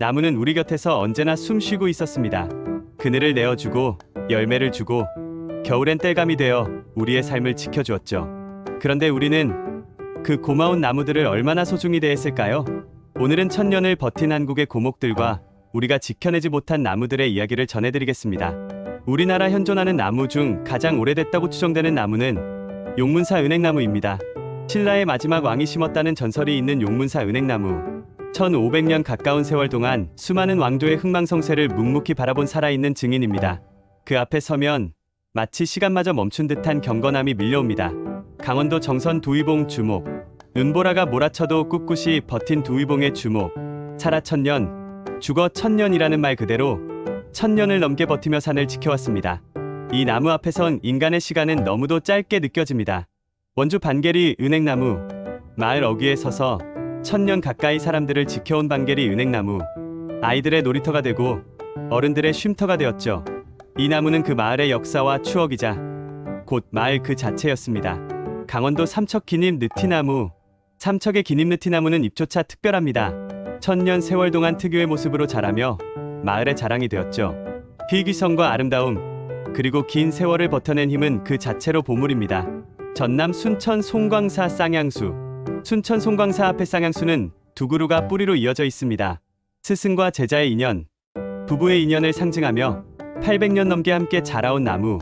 나무는 우리 곁에서 언제나 숨 쉬고 있었습니다. 그늘을 내어주고 열매를 주고 겨울엔 땔감이 되어 우리의 삶을 지켜주었죠. 그런데 우리는 그 고마운 나무들을 얼마나 소중히 대했을까요? 오늘은 천년을 버틴 한국의 고목들과 우리가 지켜내지 못한 나무들의 이야기를 전해드리겠습니다. 우리나라 현존하는 나무 중 가장 오래됐다고 추정되는 나무는 용문사 은행나무입니다. 신라의 마지막 왕이 심었다는 전설이 있는 용문사 은행나무. 1500년 가까운 세월 동안 수많은 왕조의 흥망성쇠를 묵묵히 바라본 살아있는 증인입니다. 그 앞에 서면 마치 시간마저 멈춘 듯한 경건함이 밀려옵니다. 강원도 정선 두위봉 주목. 눈보라가 몰아쳐도 꿋꿋이 버틴 두위봉의 주목. 살아 천년, 죽어 천년이라는 말 그대로 천년을 넘게 버티며 산을 지켜왔습니다. 이 나무 앞에선 인간의 시간은 너무도 짧게 느껴집니다. 원주 반계리 은행나무. 마을 어귀에 서서 천년 가까이 사람들을 지켜온 반계리 은행나무. 아이들의 놀이터가 되고 어른들의 쉼터가 되었죠. 이 나무는 그 마을의 역사와 추억이자 곧 마을 그 자체였습니다. 강원도 삼척 기님 느티나무. 삼척의 기님 느티나무는 잎조차 특별합니다. 천년 세월 동안 특유의 모습으로 자라며 마을의 자랑이 되었죠. 희귀성과 아름다움, 그리고 긴 세월을 버텨낸 힘은 그 자체로 보물입니다. 전남 순천 송광사 쌍향수. 순천 송광사 앞의 쌍향수는 두 그루가 뿌리로 이어져 있습니다. 스승과 제자의 인연, 부부의 인연을 상징하며 800년 넘게 함께 자라온 나무.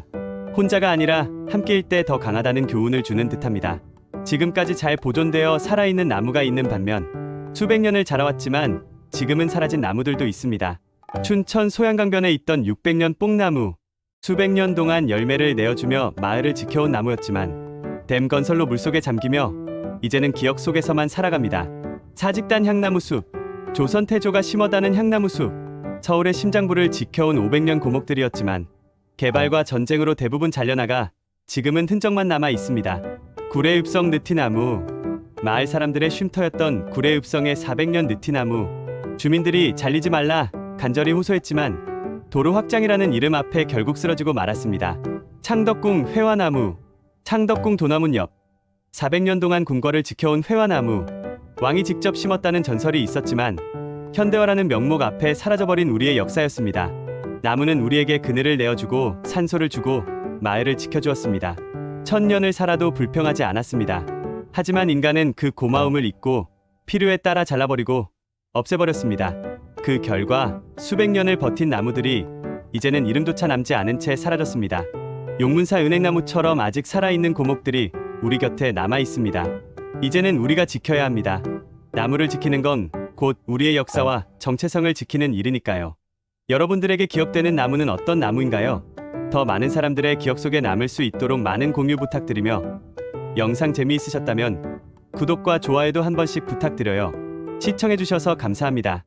혼자가 아니라 함께일 때 더 강하다는 교훈을 주는 듯합니다. 지금까지 잘 보존되어 살아있는 나무가 있는 반면 수백 년을 자라왔지만 지금은 사라진 나무들도 있습니다. 춘천 소양강변에 있던 600년 뽕나무. 수백 년 동안 열매를 내어주며 마을을 지켜온 나무였지만 댐 건설로 물속에 잠기며 이제는 기억 속에서만 살아갑니다. 사직단 향나무 숲. 조선 태조가 심어다는 향나무 숲. 서울의 심장부를 지켜온 500년 고목들이었지만 개발과 전쟁으로 대부분 잘려나가 지금은 흔적만 남아 있습니다. 구례읍성 느티나무. 마을 사람들의 쉼터였던 구례읍성의 400년 느티나무. 주민들이 잘리지 말라 간절히 호소했지만 도로 확장이라는 이름 앞에 결국 쓰러지고 말았습니다. 창덕궁 회화나무. 창덕궁 도나문 옆 400년 동안 궁궐을 지켜온 회화나무. 왕이 직접 심었다는 전설이 있었지만 현대화라는 명목 앞에 사라져버린 우리의 역사였습니다. 나무는 우리에게 그늘을 내어주고 산소를 주고 마을을 지켜주었습니다. 천년을 살아도 불평하지 않았습니다. 하지만 인간은 그 고마움을 잊고 필요에 따라 잘라버리고 없애버렸습니다. 그 결과 수백 년을 버틴 나무들이 이제는 이름조차 남지 않은 채 사라졌습니다. 용문사 은행나무처럼 아직 살아있는 고목들이 우리 곁에 남아 있습니다. 이제는 우리가 지켜야 합니다. 나무를 지키는 건 곧 우리의 역사와 정체성을 지키는 일이니까요. 여러분들에게 기억되는 나무는 어떤 나무인가요? 더 많은 사람들의 기억 속에 남을 수 있도록 많은 공유 부탁드리며 영상 재미있으셨다면 구독과 좋아요도 한 번씩 부탁드려요. 시청해주셔서 감사합니다.